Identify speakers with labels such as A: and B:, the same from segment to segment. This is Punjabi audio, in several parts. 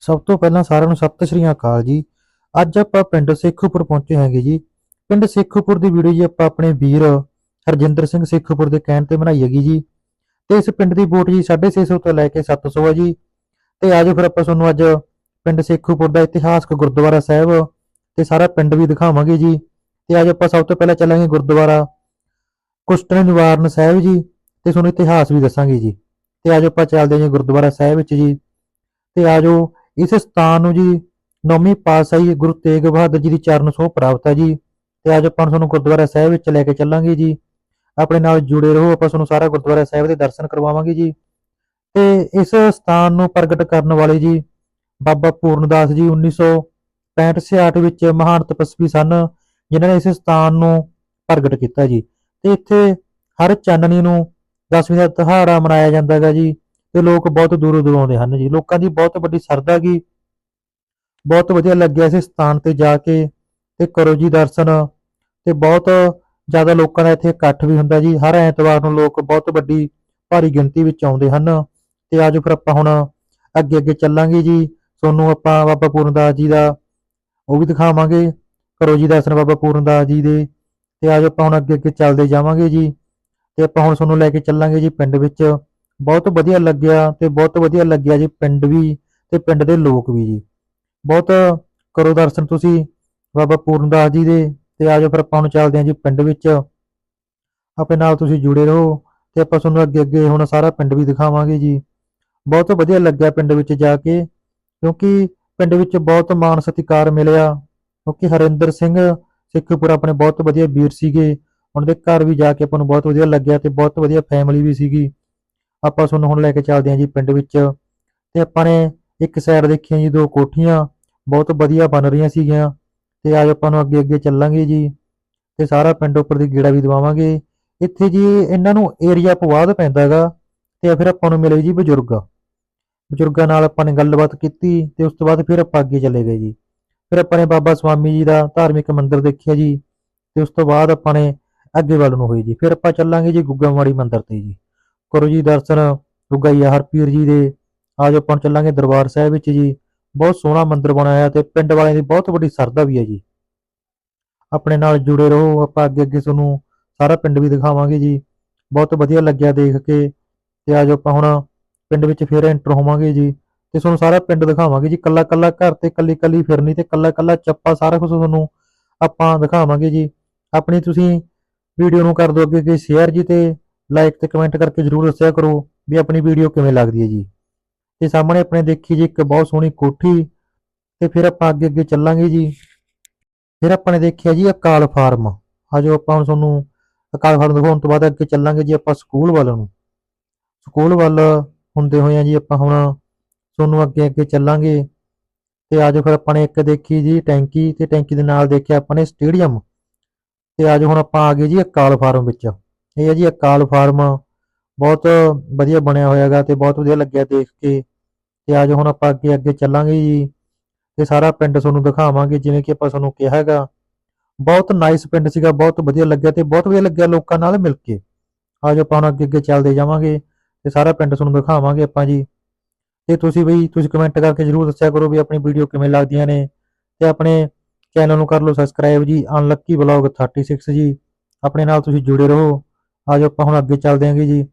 A: ਸਭ ਤੋਂ ਪਹਿਲਾਂ ਸਾਰਿਆਂ ਨੂੰ ਸਤਿ ਸ਼੍ਰੀ ਅਕਾਲ ਜੀ। ਅੱਜ ਆਪਾਂ ਪਿੰਡ ਸੇਖੂਪੁਰ ਪਹੁੰਚੇ ਹਾਂਗੇ ਜੀ। ਪਿੰਡ ਸੇਖੂਪੁਰ ਦੀ ਵੀਡੀਓ ਜੀ ਆਪਾਂ ਆਪਣੇ ਵੀਰ ਹਰਜਿੰਦਰ ਸਿੰਘ ਸੇਖੂਪੁਰ ਦੇ ਕਹਿਣ ਤੇ ਬਣਾਈ ਹੈਗੀ ਜੀ। ਤੇ ਇਸ ਪਿੰਡ ਦੀ ਵੋਟ ਜੀ 650 ਤੋਂ ਲੈ ਕੇ 700 ਹੈ ਜੀ। ਤੇ ਆਜੋ ਫਿਰ ਆਪਾਂ ਤੁਹਾਨੂੰ ਅੱਜ ਪਿੰਡ ਸੇਖੂਪੁਰ ਦਾ ਇਤਿਹਾਸਕ ਗੁਰਦੁਆਰਾ ਸਾਹਿਬ ਤੇ ਸਾਰਾ ਪਿੰਡ ਵੀ ਦਿਖਾਵਾਂਗੇ ਜੀ। ਤੇ ਅੱਜ ਆਪਾਂ ਸਭ ਤੋਂ ਪਹਿਲਾਂ ਚੱਲਾਂਗੇ ਗੁਰਦੁਆਰਾ ਕੁਸ਼ਟਨ ਨਿਵਾਰਨ ਸਾਹਿਬ ਜੀ ਤੇ ਤੁਹਾਨੂੰ ਇਤਿਹਾਸ ਵੀ ਦੱਸਾਂਗੇ ਜੀ। ਤੇ ਆਜੋ ਆਪਾਂ ਚੱਲਦੇ ਹਾਂ ਗੁਰਦੁਆਰਾ ਸਾਹਿਬ ਵਿੱਚ ਜੀ। ਤੇ ਆਜੋ ਇਸ ਸਥਾਨ ਨੂੰ ਜੀ ਨੌਵੀਂ ਪਾਤਸ਼ਾਹੀ ਗੁਰੂ ਤੇਗ ਬਹਾਦਰ ਜੀ ਦੀ ਚਰਨ ਸੋਹ ਪ੍ਰਾਪਤ ਹੈ ਜੀ। ਤੇ ਅੱਜ ਆਪਾਂ ਤੁਹਾਨੂੰ ਗੁਰਦੁਆਰਾ ਸਾਹਿਬ ਵਿੱਚ ਲੈ ਕੇ ਚੱਲਾਂਗੇ ਜੀ। ਆਪਣੇ ਨਾਲ ਜੁੜੇ ਰਹੋ, ਆਪਾਂ ਤੁਹਾਨੂੰ ਸਾਰਾ ਗੁਰਦੁਆਰਾ ਸਾਹਿਬ ਦੇ ਦਰਸ਼ਨ ਕਰਵਾਵਾਂਗੇ ਜੀ। ਤੇ ਇਸ ਸਥਾਨ ਨੂੰ ਪ੍ਰਗਟ ਕਰਨ ਵਾਲੇ ਜੀ ਬਾਬਾ ਪੂਰਨਦਾਸ ਜੀ 1965-66 ਵਿੱਚ ਮਹਾਨ ਤਪਸਵੀ ਸਨ, ਜਿਨ੍ਹਾਂ ਨੇ ਇਸ ਸਥਾਨ ਨੂੰ ਪ੍ਰਗਟ ਕੀਤਾ ਜੀ। ਤੇ ਇੱਥੇ ਹਰ ਚਾਨਣੀ ਨੂੰ ਦਸਵੀਂ ਦਾ ਦਿਹਾੜਾ ਮਨਾਇਆ ਜਾਂਦਾ ਹੈਗਾ ਜੀ। ਤੇ ਲੋਕ ਬਹੁਤ ਦੂਰੋਂ ਦੂਰੋਂ ਆਉਂਦੇ ਹਨ ਜੀ। ਲੋਕਾਂ ਦੀ ਬਹੁਤ ਵੱਡੀ ਸਰਦਾ ਗੀ ਬਹੁਤ ਵਧੀਆ ਲੱਗਿਆ ਇਸ ਸਥਾਨ ਤੇ ਜਾ ਕੇ ਤੇ ਕਰੋ ਜੀ ਦਰਸ਼ਨ ਤੇ ਬਹੁਤ ਜ਼ਿਆਦਾ ਲੋਕਾਂ ਦਾ ਇੱਥੇ ਇਕੱਠ ਵੀ ਹੁੰਦਾ ਜੀ। ਹਰ ਐਤਵਾਰ ਨੂੰ ਲੋਕ ਬਹੁਤ ਵੱਡੀ ਭਾਰੀ ਗਿਣਤੀ ਵਿੱਚ ਆਉਂਦੇ ਹਨ ਤੇ ਆਜੋ ਫਿਰ ਆਪਾਂ ਹੁਣ ਅੱਗੇ ਅੱਗੇ ਚੱਲਾਂਗੇ ਜੀ। ਤੁਹਾਨੂੰ ਆਪਾਂ ਬਾਬਾ ਪੂਰਨਦਾਸ ਜੀ ਦਾ ਉਹ ਵੀ ਦਿਖਾਵਾਂਗੇ। ਕਰੋ ਜੀ ਦਰਸ਼ਨ ਬਾਬਾ ਪੂਰਨਦਾਸ ਜੀ ਦੇ ਤੇ ਆਜੋ ਆਪਾਂ ਹੁਣ ਅੱਗੇ ਅੱਗੇ ਚੱਲਦੇ ਜਾਵਾਂਗੇ ਜੀ। ਤੇ ਆਪਾਂ ਹੁਣ ਤੁਹਾਨੂੰ ਲੈ ਕੇ ਚੱਲਾਂਗੇ ਜੀ ਪਿੰਡ ਵਿੱਚ। ਬਹੁਤ ਵਧੀਆ ਲੱਗਿਆ ਤੇ ਬਹੁਤ ਵਧੀਆ ਲੱਗਿਆ ਜੀ ਪਿੰਡ ਵੀ ਤੇ ਪਿੰਡ ਦੇ ਲੋਕ ਵੀ ਜੀ। ਬਹੁਤ ਕਰੋ ਦਰਸ਼ਨ ਤੁਸੀਂ ਬਾਬਾ ਪੂਰਨਦਾਸ ਜੀ ਦੇ ਤੇ ਆਜੋ ਫਿਰ ਆਪਾਂ ਨੂੰ ਚੱਲਦੇ ਹਾਂ ਜੀ ਪਿੰਡ ਵਿੱਚ। ਆਪਣੇ ਨਾਲ ਤੁਸੀਂ ਜੁੜੇ ਰਹੋ ਤੇ ਆਪਾਂ ਤੁਹਾਨੂੰ ਅੱਗੇ ਅੱਗੇ ਹੁਣ ਸਾਰਾ ਪਿੰਡ ਵੀ ਦਿਖਾਵਾਂਗੇ ਜੀ। ਬਹੁਤ ਵਧੀਆ ਲੱਗਿਆ ਪਿੰਡ ਵਿੱਚ ਜਾ ਕੇ ਕਿਉਂਕਿ ਪਿੰਡ ਵਿੱਚ ਬਹੁਤ ਮਾਣ ਸਤਿਕਾਰ ਮਿਲਿਆ। ਕਿਉਂਕਿ ਹਰਿੰਦਰ ਸਿੰਘ ਸਿੱਖਪੁਰ ਆਪਣੇ ਬਹੁਤ ਵਧੀਆ ਵੀਰ ਸੀਗੇ। ਉਹਨਾਂ ਦੇ ਘਰ ਵੀ ਜਾ ਕੇ ਆਪਾਂ ਨੂੰ ਬਹੁਤ ਵਧੀਆ ਲੱਗਿਆ ਤੇ ਬਹੁਤ ਵਧੀਆ ਫੈਮਿਲੀ ਵੀ ਸੀਗੀ। ਆਪਾਂ ਤੁਹਾਨੂੰ ਹੁਣ ਲੈ ਕੇ ਚੱਲਦੇ ਹਾਂ ਜੀ ਪਿੰਡ ਵਿੱਚ। ਤੇ ਆਪਾਂ ਨੇ ਇੱਕ ਸਾਈਡ ਦੇਖੀਆਂ ਜੀ, ਦੋ ਕੋਠੀਆਂ, ਬਹੁਤ ਵਧੀਆ ਬਣ ਰਹੀਆਂ ਸੀਗੀਆਂ। ਤੇ ਅੱਜ ਆਪਾਂ ਨੂੰ ਅੱਗੇ ਅੱਗੇ ਚੱਲਾਂਗੇ ਜੀ। ਤੇ ਸਾਰਾ ਪਿੰਡ ਉੱਪਰ ਦੀ ਗੇੜਾ ਵੀ ਦਵਾਵਾਂਗੇ। ਇੱਥੇ ਜੀ ਇਹਨਾਂ ਨੂੰ ਏਰੀਆ ਪਵਾਦ ਪੈਂਦਾ ਹੈਗਾ, ਤੇ ਫਿਰ ਆਪਾਂ ਨੂੰ ਮਿਲੇ ਜੀ ਬਜ਼ੁਰਗ। ਬਜ਼ੁਰਗਾਂ ਨਾਲ ਆਪਾਂ ਨੇ ਗੱਲਬਾਤ ਕੀਤੀ ਤੇ ਉਸ ਤੋਂ ਬਾਅਦ ਫਿਰ ਆਪਾਂ ਅੱਗੇ ਚਲੇ ਗਏ ਜੀ। ਫਿਰ ਆਪਾਂ ਨੇ ਬਾਬਾ ਸਵਾਮੀ ਜੀ ਦਾ ਧਾਰਮਿਕ ਮੰਦਿਰ ਦੇਖਿਆ ਜੀ। ਤੇ ਉਸ ਤੋਂ ਬਾਅਦ ਆਪਾਂ ਨੇ ਅੱਗੇ ਵੱਲ ਨੂੰ ਹੋਈ ਜੀ। ਫਿਰ ਆਪਾਂ ਚੱਲਾਂਗੇ ਜੀ ਗੁੱਗਾ ਮਾੜੀ ਮੰਦਿਰ ਤੇ ਜੀ। ਕਰੋ ਜੀ ਦਰਸ਼ਨ ਗੁੱਗਾਈਆ ਹਰਪੀਰ ਜੀ ਦੇ। ਆਜੋ ਆਪਾਂ ਚੱਲਾਂਗੇ ਦਰਬਾਰ ਸਾਹਿਬ ਵਿੱਚ ਜੀ। ਬਹੁਤ ਸੋਹਣਾ ਮੰਦਿਰ ਬਣਾਇਆ ਤੇ ਪਿੰਡ ਵਾਲਿਆਂ ਦੀ ਬਹੁਤ ਵੱਡੀ ਸਰਦਾ ਵੀ ਹੈ ਜੀ। ਆਪਣੇ ਨਾਲ ਜੁੜੇ ਰਹੋ, ਆਪਾਂ ਅੱਗੇ ਅੱਗੇ ਤੁਹਾਨੂੰ ਸਾਰਾ ਪਿੰਡ ਵੀ ਦਿਖਾਵਾਂਗੇ ਜੀ। ਬਹੁਤ ਵਧੀਆ ਲੱਗਿਆ ਦੇਖ ਕੇ ਤੇ ਆਜੋ ਆਪਾਂ ਹੁਣ ਪਿੰਡ ਵਿੱਚ ਫੇਰ ਐਂਟਰ ਹੋਵਾਂਗੇ ਜੀ। ਤੇ ਤੁਹਾਨੂੰ ਸਾਰਾ ਪਿੰਡ ਦਿਖਾਵਾਂਗੇ ਜੀ। ਕੱਲਾ ਕੱਲਾ ਘਰ ਤੇ ਕੱਲੀ ਕੱਲੀ ਫਿਰਨੀ ਤੇ ਕੱਲਾ ਕੱਲਾ ਚੱਪਾ ਸਾਰਾ ਕੁਝ ਤੁਹਾਨੂੰ ਆਪਾਂ ਦਿਖਾਵਾਂਗੇ ਜੀ। ਆਪਣੀ ਤੁਸੀਂ ਵੀਡੀਓ ਨੂੰ ਕਰ ਦਿਓ ਅੱਗੇ ਅੱਗੇ ਸ਼ੇਅਰ ਜੀ ਤੇ। ਲਾਈਕ ਤੇ ਕਮੈਂਟ ਕਰਕੇ ਜਰੂਰ ਦੱਸਿਆ ਕਰੋ ਵੀ ਆਪਣੀ ਵੀਡੀਓ ਕਿਵੇਂ ਲੱਗਦੀ ਹੈ ਜੀ। ਤੇ ਸਾਹਮਣੇ ਆਪਣੇ ਦੇਖੀ ਜੀ ਇੱਕ ਬਹੁਤ ਸੋਹਣੀ ਕੋਠੀ ਤੇ ਫਿਰ ਆਪਾਂ ਅੱਗੇ ਅੱਗੇ ਚੱਲਾਂਗੇ ਜੀ। ਫਿਰ ਆਪਾਂ ਨੇ ਦੇਖਿਆ ਜੀ ਅਕਾਲ ਫਾਰਮ। ਆਜੋ ਆਪਾਂ ਹੁਣ ਤੁਹਾਨੂੰ ਅਕਾਲ ਫਾਰਮ ਦਿਖਾਉਣ ਤੋਂ ਬਾਅਦ ਅੱਗੇ ਚੱਲਾਂਗੇ ਜੀ ਆਪਾਂ ਸਕੂਲ ਵੱਲ ਨੂੰ। ਸਕੂਲ ਵੱਲ ਹੁੰਦੇ ਹੋਏ ਆ ਜੀ ਆਪਾਂ ਹੁਣ ਤੁਹਾਨੂੰ ਅੱਗੇ ਅੱਗੇ ਚੱਲਾਂਗੇ। ਤੇ ਆਜੋ ਫਿਰ ਆਪਾਂ ਨੇ ਇੱਕ ਦੇਖੀ ਜੀ ਟੈਂਕੀ ਤੇ ਟੈਂਕੀ ਦੇ ਨਾਲ ਦੇਖਿਆ ਆਪਾਂ ਨੇ ਸਟੇਡੀਅਮ। ਤੇ ਆਜੋ ਹੁਣ ਆਪਾਂ ਆ ਗਏ ਜੀ ਅਕਾਲ ਫਾਰਮ ਵਿੱਚ। ਇਹ ਹੈ ਜੀ ਅਕਾਲ ਫਾਰਮ ਬਹੁਤ ਵਧੀਆ ਬਣਿਆ ਹੋਇਆ ਹੈਗਾ ਤੇ ਬਹੁਤ ਵਧੀਆ ਲੱਗਿਆ ਦੇਖ ਕੇ। ਤੇ ਆਜੋ ਹੁਣ ਆਪਾਂ ਅੱਗੇ ਅੱਗੇ ਚੱਲਾਂਗੇ ਜੀ। ਤੇ ਸਾਰਾ ਪਿੰਡ ਤੁਹਾਨੂੰ ਦਿਖਾਵਾਂਗੇ, ਜਿਵੇਂ ਕਿ ਆਪਾਂ ਤੁਹਾਨੂੰ ਕਿਹਾ ਹੈਗਾ। ਬਹੁਤ ਨਾਈਸ ਪਿੰਡ ਸੀਗਾ, ਬਹੁਤ ਵਧੀਆ ਲੱਗਿਆ ਤੇ ਬਹੁਤ ਵਧੀਆ ਲੱਗਿਆ ਲੋਕਾਂ ਨਾਲ ਮਿਲ ਕੇ। ਆਜੋ ਆਪਾਂ ਹੁਣ ਅੱਗੇ ਅੱਗੇ ਚੱਲਦੇ ਜਾਵਾਂਗੇ ਤੇ ਸਾਰਾ ਪਿੰਡ ਤੁਹਾਨੂੰ ਦਿਖਾਵਾਂਗੇ ਆਪਾਂ ਜੀ। ਤੇ ਤੁਸੀਂ ਬਈ, ਤੁਸੀਂ ਕਮੈਂਟ ਕਰਕੇ ਜਰੂਰ ਦੱਸਿਆ ਕਰੋ ਵੀ ਆਪਣੀ ਵੀਡੀਓ ਕਿਵੇਂ ਲੱਗਦੀਆਂ ਨੇ। ਤੇ ਆਪਣੇ ਚੈਨਲ ਨੂੰ ਕਰ ਲਓ ਸਬਸਕ੍ਰਾਈਬ ਜੀ ਅਨਲੱਕੀ ਵਲੌਗ 36 ਜੀ। ਆਪਣੇ ਨਾਲ ਤੁਸੀਂ ਜੁੜੇ ਰਹੋ। ਆਜੋ ਆਪਾਂ ਹੁਣ ਅੱਗੇ ਚੱਲਦੇ ਆਂਗੇ ਜੀ।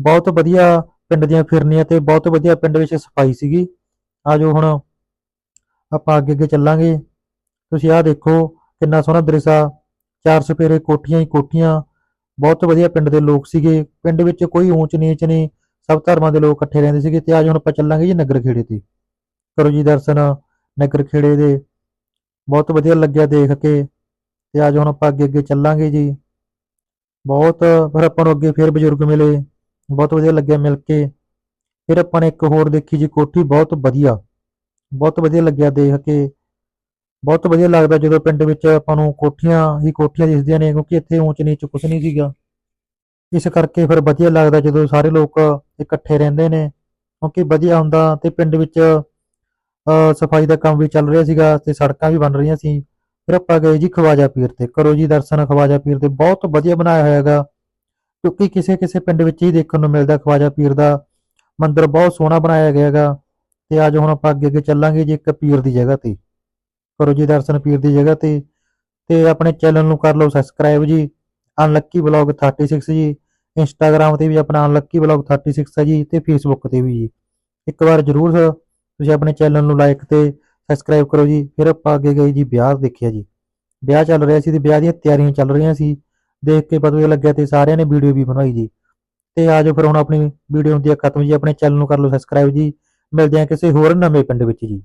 A: ਬਹੁਤ ਵਧੀਆ ਪਿੰਡ ਦੀਆਂ ਫਿਰਨੀਆਂ ਤੇ ਬਹੁਤ ਵਧੀਆ ਪਿੰਡ ਵਿੱਚ ਸਫ਼ਾਈ ਸੀਗੀ। ਆਜੋ ਹੁਣ ਆਪਾਂ ਅੱਗੇ ਅੱਗੇ ਚੱਲਾਂਗੇ। ਤੁਸੀਂ ਆਹ ਦੇਖੋ ਕਿੰਨਾ ਸੋਹਣਾ ਦ੍ਰਿਸ਼। ਆ ਚਾਰ ਸਪੇਰੇ ਕੋਠੀਆਂ ਹੀ ਕੋਠੀਆਂ। ਬਹੁਤ ਵਧੀਆ ਪਿੰਡ ਦੇ ਲੋਕ ਸੀਗੇ। ਪਿੰਡ ਵਿੱਚ ਕੋਈ ਊਂਚ ਨੀਚ ਨਹੀਂ। ਸਭ ਧਰਮਾਂ ਦੇ ਲੋਕ ਇਕੱਠੇ ਰਹਿੰਦੇ ਸੀਗੇ ਤੇ ਅੱਜ ਹੁਣ ਆਪਾਂ ਚੱਲਾਂਗੇ ਜੀ ਨਗਰ ਖੇੜੇ ਤੇ। ਕਰੋ ਜੀ ਦਰਸ਼ਨ ਨਗਰ ਖੇੜੇ ਦੇ। ਬਹੁਤ ਵਧੀਆ ਲੱਗਿਆ ਦੇਖ ਕੇ। ਤੇ ਅੱਜ ਹੁਣ ਆਪਾਂ ਅੱਗੇ ਅੱਗੇ ਚੱਲਾਂਗੇ ਜੀ। ਬਹੁਤ, ਫਿਰ ਆਪਾਂ ਨੂੰ ਅੱਗੇ ਫਿਰ ਬਜ਼ੁਰਗ ਮਿਲੇ, ਬਹੁਤ ਵਧੀਆ ਲੱਗਿਆ ਮਿਲ ਕੇ। ਫਿਰ ਆਪਾਂ ਨੇ ਇੱਕ ਹੋਰ ਦੇਖੀ ਜੀ, ਕੋਠੀ ਬਹੁਤ ਵਧੀਆ ਬਹੁਤ ਵਧੀਆ ਲੱਗਿਆ ਦੇਖ ਕੇ। ਬਹੁਤ ਵਧੀਆ ਲੱਗਦਾ ਜਦੋਂ ਪਿੰਡ ਵਿੱਚ ਆਪਾਂ ਨੂੰ ਕੋਠੀਆਂ, ਹੀ ਕੋਠੀਆਂ ਦਿਸਦੀਆਂ ਨੇ, ਕਿਉਂਕਿ ਇੱਥੇ ਊਂਚ ਨੀਚ ਕੁਝ ਨਹੀਂ ਸੀਗਾ। ਇਸ ਕਰਕੇ ਫਿਰ ਵਧੀਆ ਲੱਗਦਾ ਜਦੋਂ ਸਾਰੇ ਲੋਕ ਇਕੱਠੇ ਰਹਿੰਦੇ ਨੇ, ਕਿਉਂਕਿ ਵਧੀਆ ਹੁੰਦਾ ਤੇ ਪਿੰਡ ਵਿੱਚ ਸਫ਼ਾਈ ਦਾ ਕੰਮ ਵੀ ਚੱਲ ਰਿਹਾ ਸੀਗਾ ਤੇ ਸੜਕਾਂ ਵੀ ਬਣ ਰਹੀਆਂ ਸੀ। ਫਿਰ ਆਪਾਂ ਗਏ ਜੀ ਖਵਾਜਾ ਪੀਰ ਤੇ, ਕਰੋ ਜੀ ਦਰਸ਼ਨ ਖਵਾਜਾ ਪੀਰ ਤੇ, ਬਹੁਤ ਵਧੀਆ ਬਣਾਇਆ ਹੋਇਆ ਹੈਗਾ ਕਿਉਂਕਿ ਕਿਸੇ ਕਿਸੇ ਪਿੰਡ ਵਿੱਚ ਹੀ ਦੇਖਣ ਨੂੰ ਮਿਲਦਾ ਖਵਾਜਾ ਪੀਰ ਦਾ। ਮੰਦਿਰ ਬਹੁਤ ਸੋਹਣਾ ਬਣਾਇਆ ਗਿਆ ਹੈਗਾ ਤੇ ਅੱਜ ਹੁਣ ਆਪਾਂ ਅੱਗੇ ਅੱਗੇ ਚੱਲਾਂਗੇ ਜੀ ਇੱਕ ਪੀਰ ਦੀ ਜਗ੍ਹਾ ਤੇ। ਕਰੋ ਜੀ ਦਰਸ਼ਨ ਪੀਰ ਦੀ ਜਗ੍ਹਾ ਤੇ ਤੇ ਆਪਣੇ ਚੈਨਲ ਨੂੰ ਕਰ ਲਓ ਸਬਸਕ੍ਰਾਈਬ ਜੀ। ਅਨਲੱਕੀ ਬਲੌਗ 36 ਜੀ। ਇੰਸਟਾਗ੍ਰam ਤੇ ਵੀ ਆਪਣਾ ਅਨਲੱਕੀ ਬਲੌਗ 36 ਹੈ ਜੀ ਤੇ ਫੇਸਬੁੱਕ ਤੇ ਵੀ ਜੀ। ਇੱਕ ਵਾਰ ਜਰੂਰ ਤੁਸੀਂ ਆਪਣੇ ਚੈਨਲ ਨੂੰ ਲਾਈਕ ਤੇ ਸਬਸਕ੍ਰਾਈਬ ਕਰੋ ਜੀ। ਫਿਰ ਆਪਾਂ ਅੱਗੇ ਗਏ ਜੀ, ਵਿਆਹ ਦੇਖਿਆ ਜੀ। ਵਿਆਹ ਚੱਲ ਰਿਹਾ ਸੀ ਤੇ ਵਿਆਹ ਦੀਆਂ ਤਿਆਰੀਆਂ ਚੱਲ ਰਹੀਆਂ ਸੀ। ਦੇਖ ਕੇ ਪਤਾ ਲੱਗਿਆ ਤੇ ਸਾਰਿਆਂ ਨੇ ਵੀਡੀਓ ਵੀ ਬਣਾਈ ਜੀ। ਤੇ ਆਜੋ ਫਿਰ ਹੁਣ ਆਪਣੀ ਵੀਡੀਓ ਹੁੰਦੀ ਹੈ ਖਤਮ ਜੀ, ਆਪਣੇ ਚੈਨਲ ਨੂੰ ਕਰ ਲਓ ਸਬਸਕ੍ਰਾਈਬ ਜੀ। ਮਿਲਦੇ ਹਾਂ ਕਿਸੇ ਹੋਰ ਨਵੇਂ ਪਿੰਡ ਵਿੱਚ ਜੀ।